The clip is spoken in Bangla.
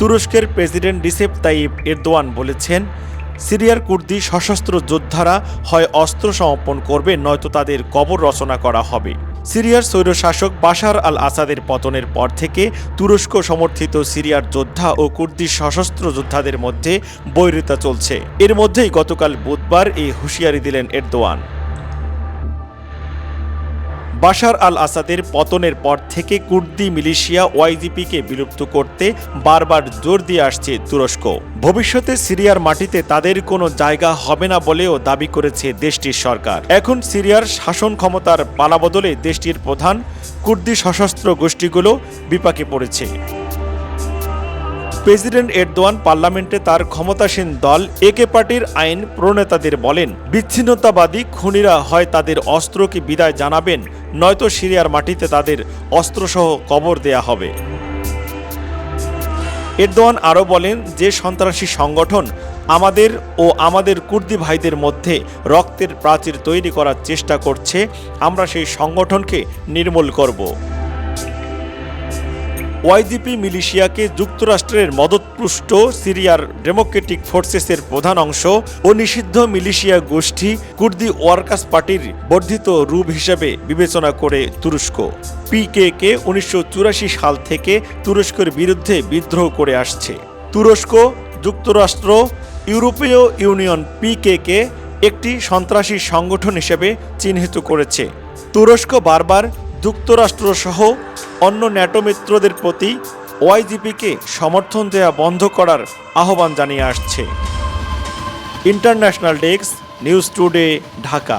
তুরস্কের প্রেসিডেন্ট রিসেপ তাইব এরদোয়ান বলেছেন, সিরিয়ার কুর্দি সশস্ত্র যোদ্ধারা হয় অস্ত্র সমর্পণ করবে, নয়তো তাদের কবর রচনা করা হবে। সিরিয়ার স্বৈরশাসক বাশার আল আসাদের পতনের পর থেকে তুরস্ক সমর্থিত সিরিয়ার যোদ্ধা ও কুর্দি সশস্ত্র যোদ্ধাদের মধ্যে বৈরিতা চলছে। এর মধ্যেই গতকাল বুধবার এই হুঁশিয়ারি দিলেন এরদোয়ান। বাশার আল আসাদের পতনের পর থেকে কুর্দি মিলিশিয়া ওয়াইজিপিকে বিলুপ্ত করতে বারবার জোর দিয়ে আসছে তুরস্ক। ভবিষ্যতে সিরিয়ার মাটিতে তাদের কোনো জায়গা হবে না বলেও দাবি করেছে দেশটির সরকার। এখন সিরিয়ার শাসন ক্ষমতার পালাবদলে দেশটির প্রধান কুর্দি সশস্ত্র গোষ্ঠীগুলো বিপাকে পড়েছে। প্রেসিডেন্ট এরদোয়ান পার্লামেন্টে তার ক্ষমতাসীন দল একে পার্টির আইন প্রণেতাদের বলেন, বিচ্ছিন্নতাবাদী খুনিরা হয় তাদের অস্ত্রকে বিদায় জানাবেন, নয়তো সিরিয়ার মাটিতে তাদের অস্ত্রসহ কবর দেয়া হবে। এরদোয়ান আরও বলেন, যে সন্ত্রাসী সংগঠন আমাদের ও আমাদের কুর্দি ভাইদের মধ্যে রক্তের প্রাচীর তৈরি করার চেষ্টা করছে, আমরা সেই সংগঠনকে নির্মূল করব। ওয়াইজিপি মিলিশিয়াকে যুক্তরাষ্ট্রের মদতপুষ্ট সিরিয়ার ডেমোক্রেটিক ফোর্সেসের প্রধান অংশ ও নিষিদ্ধ মিলিশিয়া গোষ্ঠী কুর্দি ওয়ার্কার্স পার্টির বর্ধিত রূপ হিসেবে বিবেচনা করে তুরস্ক। পিকেকে উনিশশো চুরাশি সাল থেকে তুরস্কের বিরুদ্ধে বিদ্রোহ করে আসছে। তুরস্ক, যুক্তরাষ্ট্র, ইউরোপীয় ইউনিয়ন পিকেকে একটি সন্ত্রাসী সংগঠন হিসেবে চিহ্নিত করেছে। তুরস্ক বারবার যুক্তরাষ্ট্রসহ অন্য ন্যাটো মিত্রদের প্রতি ওয়াইজিপিকে সমর্থন দেয়া বন্ধ করার আহ্বান জানিয়ে আসছে। International desk, news today, Dhaka.